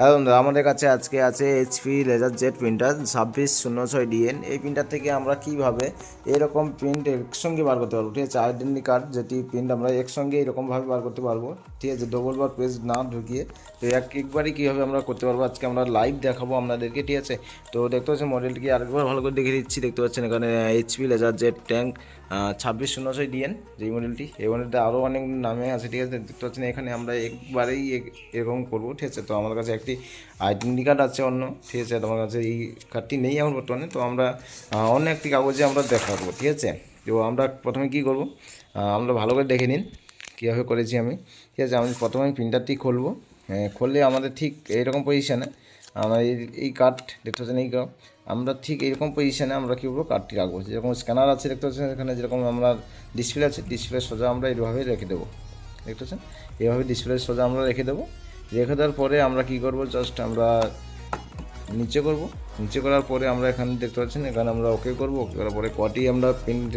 হ্যাঁ বন্ধু আমাদের কাছে আজকে আছে এইচপি লেজার জেট প্রিন্টার ছাব্বিশ শূন্য ছয় ডিএন এই প্রিন্টার থেকে আমরা কীভাবে এরকম প্রিন্ট একসঙ্গে বার করতে পারব? ঠিক আছে আইডেন্টি কার্ড যেটি প্রিন্ট আমরা একসঙ্গে এরকমভাবে বার করতে পারব। ঠিক আছে ডবল বার পেজ না ঢুকিয়ে তো এক একবারই কীভাবে আমরা করতে পারব? আজকে আমরা লাইভ দেখাবো আপনাদেরকে, ঠিক আছে? তো দেখতে পাচ্ছেন মডেলটিকে আরেকবার ভালো করে দেখে দিচ্ছি। দেখতে পাচ্ছেন এখানে এইচপি লেজার জেট ট্যাঙ্ক ছাব্বিশ শূন্য ছয় ডিএন যেই মডেলটি এই মডেলটা আরও অনেক নামে আছে ঠিক আছে? দেখতে পাচ্ছেন এখানে আমরা একবারেই এরকম করব ঠিক আছে? তো আমার কাছে একটি আইডেন্টি কার্ড আছে অন্য ঠিক আছে? আমার কাছে এই কার্ডটি নেই এখন বর্তমানে তো আমরা অন্য একটি কাগজে আমরা দেখাবো ঠিক আছে? তো আমরা প্রথমে কি করব? আমরা ভালো করে দেখে নিন কীভাবে করেছি আমি ঠিক আছে? আমি প্রথমে প্রিন্টারটি খুলবো হ্যাঁ, খুললে আমাদের ঠিক এইরকম পজিশানে আমরা এই এই কার্ড দেখতে পাচ্ছেন, এই আমরা ঠিক এইরকম পজিশানে আমরা কী করব কার্ডটি রাখব। যেরকম স্ক্যানার আছে, দেখতে পাচ্ছেন, এখানে যেরকম আমরা ডিসপ্লে আছে ডিসপ্লে সোজা আমরা এইভাবে রেখে দেবো। দেখতে পাচ্ছেন? এইভাবে ডিসপ্লে সোজা আমরা রেখে দেবো। রেখে দেওয়ার পরে আমরা কি করব জাস্ট আমরা নিচে করব। নিচে করার পরে আমরা এখানে দেখতে পাচ্ছেন, এখানে আমরা ওকে করব। ওকে করার পরে কটি আমরা প্রিন্ট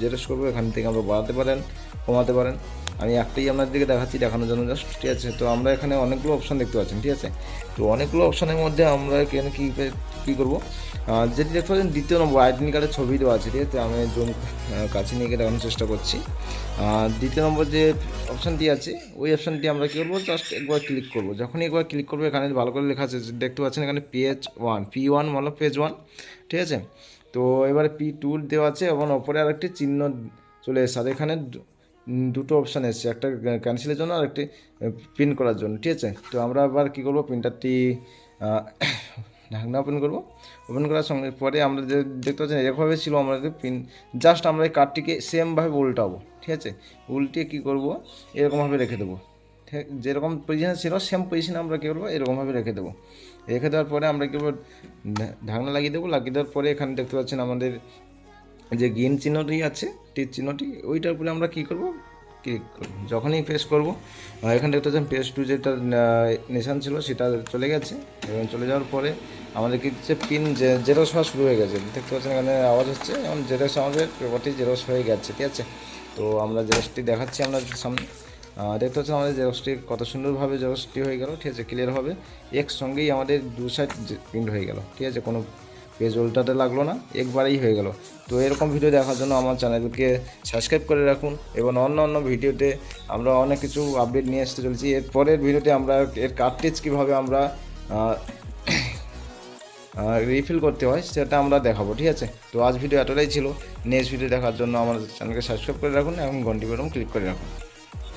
জেরক্স করব। এখান থেকে আমরা বাড়াতে পারেন, কমাতে পারেন। আমি একটাই আপনাদেরকে দেখাচ্ছি, দেখানোর জন্য জাস্ট ঠিক আছে। তো আমরা এখানে অনেকগুলো অপশান দেখতে পাচ্ছেন, ঠিক আছে? তো অনেকগুলো অপশানের মধ্যে আমরা এখানে কী কী করব? যেটি দেখতে পাচ্ছেন, দ্বিতীয় নম্বর আইডেন্টি কার্ডের ছবি দেওয়া আছে, ঠিক আছে? আমি জুম কাছে নিয়ে গিয়ে দেখানোর চেষ্টা করছি। দ্বিতীয় নম্বর যে অপশানটি আছে, ওই অপশানটি আমরা কী করব? জাস্ট একবার ক্লিক করব। যখনই একবার ক্লিক করব, এখানে ভালো করে লেখা আছে দেখতে পাচ্ছেন এখানে পেজ ওয়ান পি ওয়ান মানে পেজ ওয়ান ঠিক আছে? তো এবারে পি টু দেওয়া আছে এবং ওপরে আরেকটি চিহ্ন চলে এসেছে এখানে দুটো অপশান এসেছে, একটা ক্যান্সেলের জন্য আর একটি প্রিন্ট করার জন্য, ঠিক আছে? তো আমরা আবার কী করব? প্রিন্টারটি ঢাকনা ওপেন করব। ওপেন করার সঙ্গে পরে আমরা যে, দেখতে পাচ্ছেন, এরকমভাবে ছিল আমাদের পিন জাস্ট আমরা এই কার্ডটিকে সেমভাবে উল্টাবো, ঠিক আছে? উল্টে কী করব? এরকমভাবে রেখে দেবো। ঠিক, যেরকম পজিশন ছিল সেম পজিশনে আমরা কী করব? এরকমভাবে রেখে দেবো। রেখে দেওয়ার পরে আমরা কী করব? ঢাকনা লাগিয়ে দেবো। লাগিয়ে দেওয়ার পরে এখানে দেখতে পাচ্ছেন আমাদের যে গেম চিহ্নটি আছে, টির চিহ্নটি, ওইটার উপরে আমরা কী করব? ক্লিক করব। যখনই প্রেস করব এখানে দেখতে পাচ্ছেন পেজ টু যেটা নেশান ছিল সেটা চলে গেছে। এবং চলে যাওয়ার পরে আমাদের কি যে পিন জেরক্স হওয়া শুরু হয়ে গেছে। দেখতে পাচ্ছেন এখানে আওয়াজ হচ্ছে, এবং জেরক্স আমাদের পেপারটি জেরক্স হয়ে গেছে, ঠিক আছে? তো আমরা জেরক্সটি দেখাচ্ছি আমরা সামনে দেখতে পাচ্ছেন আমাদের জেরক্সটি কত সুন্দরভাবে জেরক্সটি হয়ে গেল, ঠিক আছে? ক্লিয়ার হবে। একসঙ্গেই আমাদের দু সাইড প্রিন্ট হয়ে গেল, ঠিক আছে? কোনো পেজ উল্টাতে লাগল না, একবারেই হয়ে গেল। তো এরকম ভিডিও দেখার জন্য আমার চ্যানেলকে সাবস্ক্রাইব করে রাখুন এবং অন্য অন্য ভিডিওতে আমরা অনেক কিছু আপডেট নিয়ে আসতে চলেছি। এর পরের ভিডিওতে আমরা এর কার্টেজ কীভাবে আমরা রিফিল করতে হয় সেটা আমরা দেখাবো, ঠিক আছে? তো আজ ভিডিও এতটাই ছিল। নেক্সট ভিডিও দেখার জন্য আমার চ্যানেলকে সাবস্ক্রাইব করে রাখুন এবং ঘন্টি বেরম ক্লিক করে রাখুন।